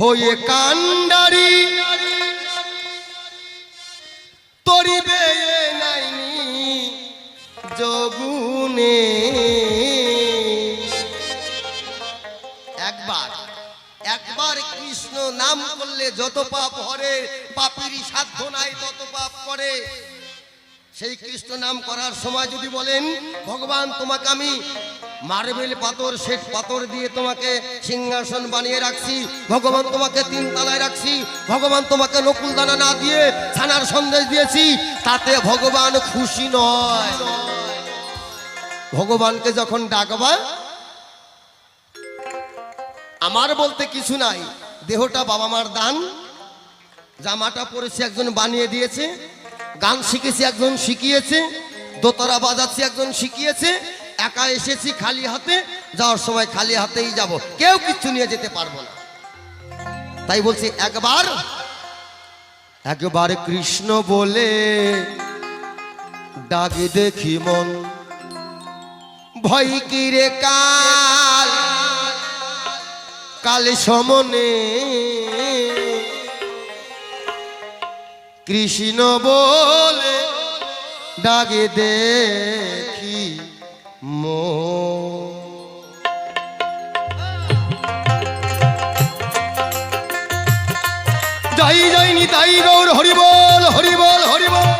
হয়ে কান্ডারি। তরিবে নাইনি একবার একবার কৃষ্ণ নাম করলে যত পাপ হরে পাপিরই সাধ্য নাই তত পাপ করে। সেই কৃষ্ণ নাম করার সময় যদি বলেন, ভগবান, তোমাকে আমি মার্বেল পাথর শেষ পাথর দিয়ে তোমাকে সিংহাসন বানিয়ে রাখছি। ভগবান তোমাকে তিন তলায় রাখছি। ভগবান তোমাকে নকুল দানা না দিয়ে ছানার সন্দেশ দিয়েছি। তাতে ভগবান খুশি নয়। ভগবানকে যখন ডাকবা, আমার বলতে কিছু নাই। দেহটা বাবা মার দান। জামাটা পরেছি একজন বানিয়ে দিয়েছে। গান শিখেছি একজন শিখিয়েছে। দোতরা বাজাচ্ছি একজন শিখিয়েছে। একা এসেছি খালি হাতে, যাওয়ার সময় খালি হাতেই যাব। কেউ কিছু নিয়ে যেতে পারব না। তাই বলছি, একবার একবার কৃষ্ণ বলে ডাকে দেখি মন। ভয় কি রে কাল? কালে সমনে কৃষ্ণ বলে ডাকে দেখি মো। যাই যাইনি তাই হরিবল হরিবল হরিবল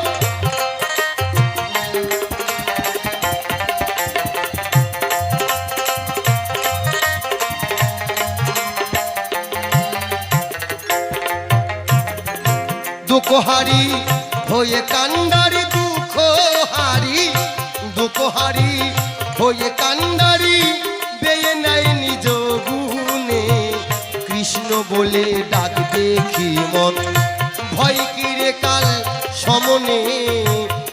দুঃখ হারি হয়ে কান্ডারি হয়ে কান্দারি, বেয়ে নাই নিজ গুণে। কৃষ্ণ বলে ডাক দেখি মন ভয় কিরে কাল সমনে।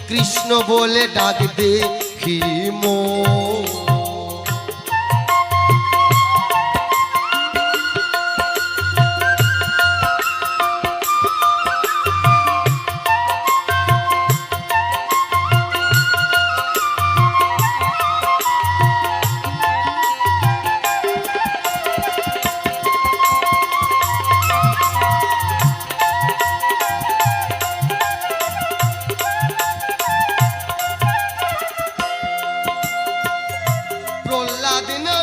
কৃষ্ণ বলে ডাক দেখি মন। दिन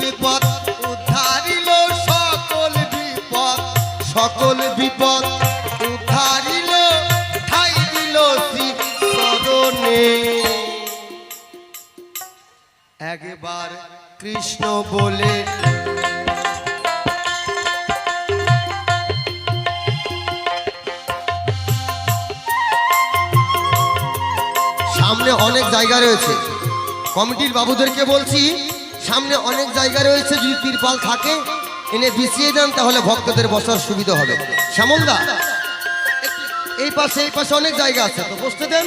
বিপদ উদ্ধারিল সকল বিপদ সকল বিপদ উদ্ধারিল ঠাই দিল চরণে। একবার কৃষ্ণ বলে, সামনে অনেক জায়গা রয়েছে। কমিটির বাবুদেরকে বলছি সামনে অনেক জায়গা রয়েছে, যদি তিরপাল থাকে, এনে বিছিয়ে দেন, তাহলে ভক্তদের বসার সুবিধা হবে। শ্যামলদা, এই পাশে এই পাশে অনেক জায়গা আছে, তো বসতে দেন।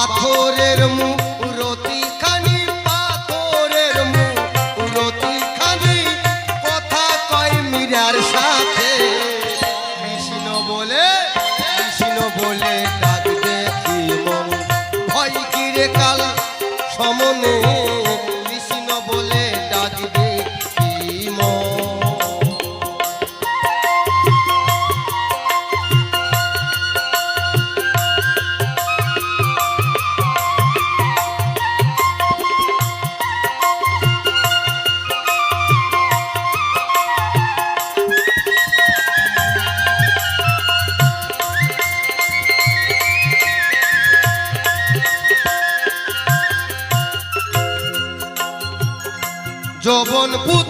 পাথরের মুখ পুত্র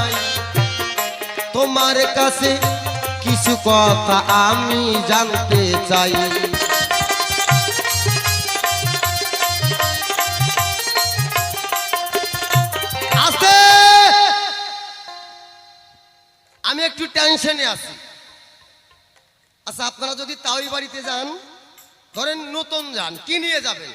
তোমার কাছে কিছু কথা আমি জানতে চাই। আমি একটু টেনশনে আছি। আচ্ছা আপনারা যদি তাওই বাড়িতে যান, ধরেন নতুন যান, কি নিয়ে যাবেন?